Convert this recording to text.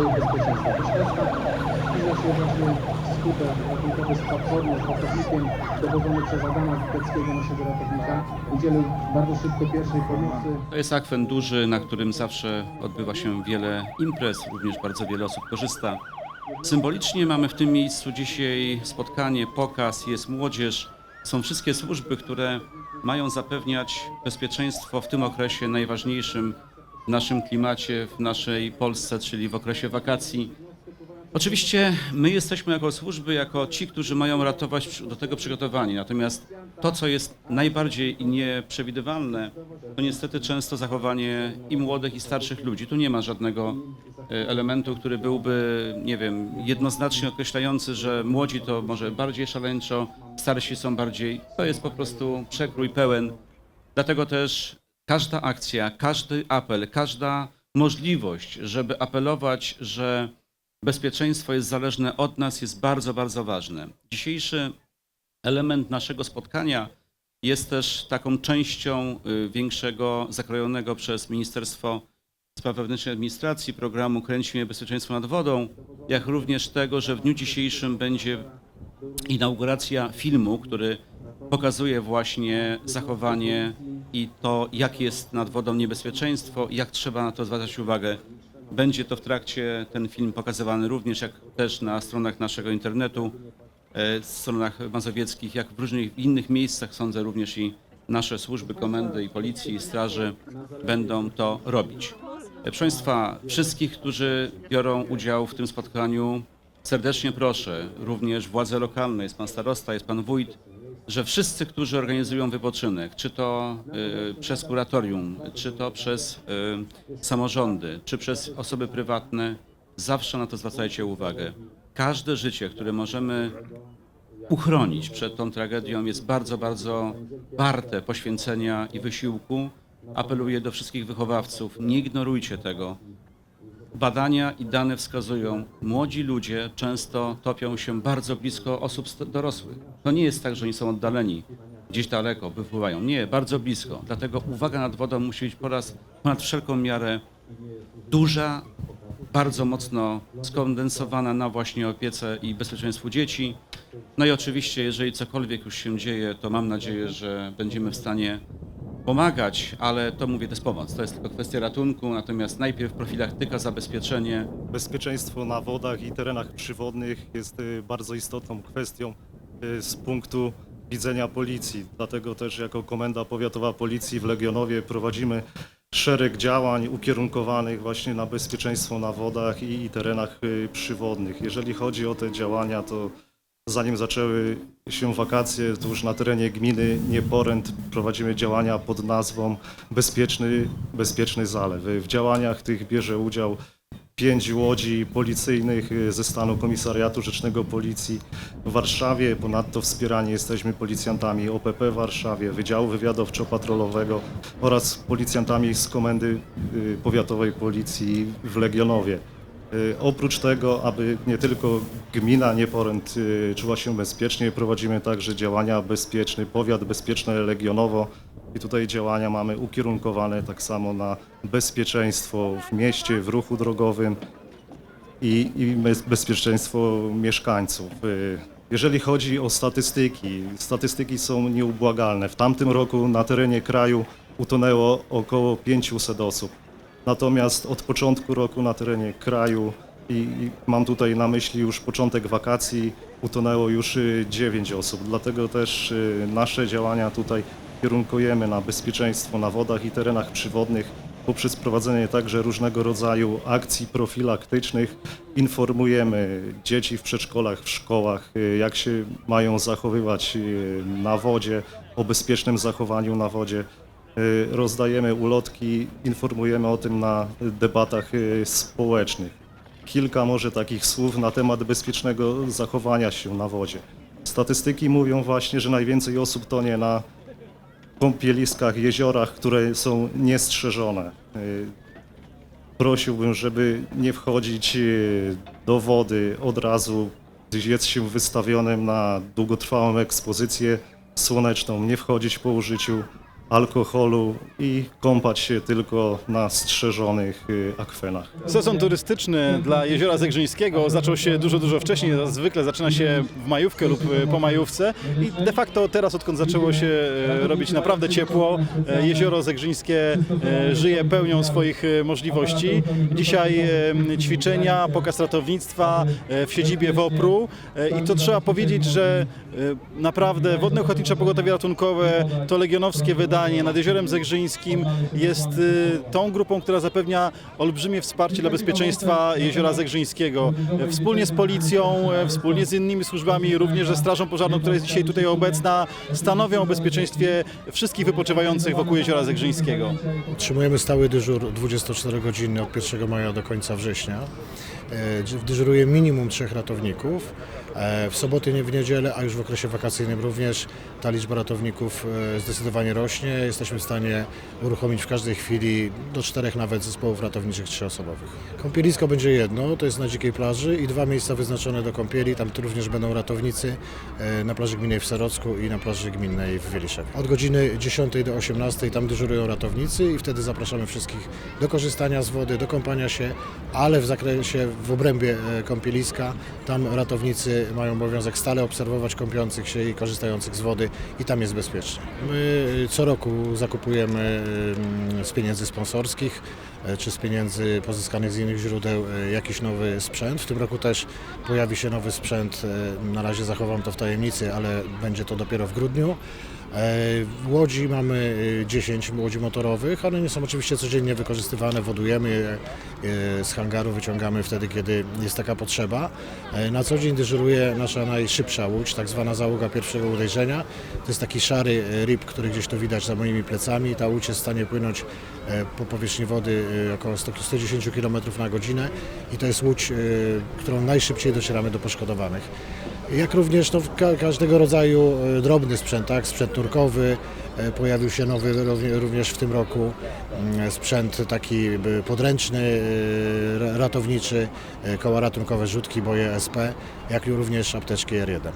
pokoju bezpieczeństwa. Proszę Państwa, zbliża się właśnie skuter ratunkowy z platformy, z ratownikiem dowodzony przez Adama Witeckiego, naszego ratownika. Udzielił bardzo szybko pierwszej pomocy. To jest akwen duży, na którym zawsze odbywa się wiele imprez, również bardzo wiele osób korzysta. Symbolicznie mamy w tym miejscu dzisiaj spotkanie, pokaz, jest młodzież. Są wszystkie służby, które mają zapewniać bezpieczeństwo w tym okresie najważniejszym naszym klimacie, w naszej Polsce, czyli w okresie wakacji. Oczywiście my jesteśmy jako służby, jako ci, którzy mają ratować do tego przygotowani. Natomiast to, co jest najbardziej nieprzewidywalne, to niestety często zachowanie i młodych, i starszych ludzi. Tu nie ma żadnego e, elementu, który byłby, nie wiem, jednoznacznie określający, że młodzi to może bardziej szaleńczo, starsi są bardziej. To jest po prostu przekrój pełen. Dlatego też każda akcja, każdy apel, każda możliwość, żeby apelować, że bezpieczeństwo jest zależne od nas, jest bardzo, bardzo ważne. Dzisiejszy element naszego spotkania jest też taką częścią y, większego, zakrojonego przez Ministerstwo Spraw Wewnętrznych Administracji programu Kręci mnie bezpieczeństwo nad wodą, jak również tego, że w dniu dzisiejszym będzie inauguracja filmu, który pokazuje właśnie zachowanie i to, jak jest nad wodą niebezpieczeństwo, jak trzeba na to zwracać uwagę. Będzie to w trakcie ten film pokazywany również, jak też na stronach naszego internetu, e, stronach mazowieckich, jak w różnych innych miejscach, sądzę również i nasze służby, komendy i policji, i straży będą to robić. E, Proszę Państwa, wszystkich, którzy biorą udział w tym spotkaniu, serdecznie proszę, również władze lokalne, jest Pan starosta, jest Pan wójt, że wszyscy, którzy organizują wypoczynek, czy to y, przez kuratorium, czy to przez y, samorządy, czy przez osoby prywatne, zawsze na to zwracajcie uwagę. Każde życie, które możemy uchronić przed tą tragedią, jest bardzo, bardzo warte poświęcenia i wysiłku. Apeluję do wszystkich wychowawców, nie ignorujcie tego. Badania i dane wskazują, młodzi ludzie często topią się bardzo blisko osób dorosłych. To nie jest tak, że oni są oddaleni, gdzieś daleko, wypływają. Nie, bardzo blisko. Dlatego uwaga nad wodą musi być po raz ponad wszelką miarę duża, bardzo mocno skondensowana na właśnie opiece i bezpieczeństwu dzieci. No i oczywiście, jeżeli cokolwiek już się dzieje, to mam nadzieję, że będziemy w stanie pomagać, ale to mówię, to jest pomoc, to jest tylko kwestia ratunku, natomiast najpierw profilaktyka, zabezpieczenie, Bezpieczeństwo na wodach i terenach przywodnych jest y, bardzo istotną kwestią y, z punktu widzenia policji. Dlatego też jako Komenda Powiatowa Policji w Legionowie prowadzimy szereg działań ukierunkowanych właśnie na bezpieczeństwo na wodach i, i terenach y, przywodnych. Jeżeli chodzi o te działania, to zanim zaczęły się wakacje, to już na terenie gminy Nieporęt prowadzimy działania pod nazwą Bezpieczny, Bezpieczny Zalew. W działaniach tych bierze udział pięć łodzi policyjnych y, ze stanu Komisariatu Rzecznego Policji w Warszawie. Ponadto wspierani jesteśmy policjantami OPP w Warszawie, Wydziału Wywiadowczo-Patrolowego oraz policjantami z Komendy y, Powiatowej Policji w Legionowie. Y, Oprócz tego, aby nie tylko gmina Nieporęt y, czuła się bezpiecznie, prowadzimy także działania bezpieczny powiat, bezpieczne Legionowo i tutaj działania mamy ukierunkowane tak samo na bezpieczeństwo w mieście, w ruchu drogowym i, i bez- bezpieczeństwo mieszkańców. Y, Jeżeli chodzi o statystyki, statystyki są nieubłagalne. W tamtym roku na terenie kraju utonęło około 500 osób. Natomiast od początku roku na terenie kraju i, mam tutaj na myśli już początek wakacji, utonęło już 9 osób. Dlatego też y, nasze działania tutaj kierunkujemy na bezpieczeństwo na wodach i terenach przywodnych poprzez prowadzenie także różnego rodzaju akcji profilaktycznych. Informujemy dzieci w przedszkolach, w szkołach, y, jak się mają zachowywać y, na wodzie, o bezpiecznym zachowaniu na wodzie. Y, Rozdajemy ulotki, informujemy o tym na debatach y, społecznych. Kilka może takich słów na temat bezpiecznego zachowania się na wodzie. Statystyki mówią właśnie, że najwięcej osób tonie na kąpieliskach, jeziorach, które są niestrzeżone. Y, Prosiłbym, żeby nie wchodzić do wody od razu, gdyż jest się wystawionym na długotrwałą ekspozycję słoneczną, nie wchodzić po użyciu alkoholu i kąpać się tylko na strzeżonych y, akwenach. Sezon turystyczny dla Jeziora Zegrzyńskiego zaczął się dużo, dużo wcześniej. Zwykle zaczyna się w majówkę lub e, po majówce i de facto teraz, odkąd zaczęło się e, robić naprawdę ciepło, Jezioro Zegrzyńskie żyje pełnią swoich możliwości. Dzisiaj ćwiczenia, pokaz ratownictwa w siedzibie WOPR-u i to trzeba powiedzieć, że naprawdę Wodne Ochotnicze Pogotowie Ratunkowe to legionowskie wydanie nad Jeziorem Zegrzyńskim jest e, tą grupą, która zapewnia olbrzymie wsparcie dla bezpieczeństwa Jeziora Zegrzyńskiego. Wspólnie z policją, e, wspólnie z innymi służbami, również ze Strażą Pożarną, która jest dzisiaj tutaj obecna, stanowią o bezpieczeństwie wszystkich wypoczywających wokół Jeziora Zegrzyńskiego. Utrzymujemy stały dyżur 24-godzinny od 1 maja do końca września. E, Dyżuruje minimum trzech ratowników. E, W soboty, nie w niedzielę, a już w okresie wakacyjnym również ta liczba ratowników e, zdecydowanie rośnie. Jesteśmy w stanie uruchomić w każdej chwili do czterech nawet zespołów ratowniczych trzyosobowych. Kąpielisko będzie jedno, to jest na dzikiej plaży i dwa miejsca wyznaczone do kąpieli. Tam również będą ratownicy e, na plaży gminnej w Serocku i na plaży gminnej w Wieliszewie. Od godziny 10 do 18 tam dyżurują ratownicy i wtedy zapraszamy wszystkich do korzystania z wody, do kąpania się, ale w zakresie, w obrębie kąpieliska, tam ratownicy mają obowiązek stale obserwować kąpiących się i korzystających z wody i tam jest bezpiecznie. My e, co roku zakupujemy z pieniędzy sponsorskich czy z pieniędzy pozyskanych z innych źródeł e, jakiś nowy sprzęt. W tym roku też pojawi się nowy sprzęt. e, Na razie zachowam to w tajemnicy, ale będzie to dopiero w grudniu. E, Łodzi mamy e, 10 łodzi motorowych, one nie są oczywiście codziennie wykorzystywane, wodujemy je e, z hangaru, wyciągamy wtedy, kiedy jest taka potrzeba. E, Na co dzień dyżuruje nasza najszybsza łódź, tak zwana załoga pierwszego uderzenia. To jest taki szary e, ryb, który gdzieś tu widać za moimi plecami. Ta łódź jest w stanie płynąć e, po powierzchni wody e, około 100 110 km na godzinę i to jest łódź, e, którą najszybciej docieramy do poszkodowanych. Jak również no, ka każdego rodzaju e, drobny sprzęt, tak? sprzęt nurkowy, e, pojawił się nowy równie- również w tym roku mm, sprzęt taki podręczny, ra- ratowniczy, koła ratunkowe, rzutki, boje SP, jak również apteczki R1.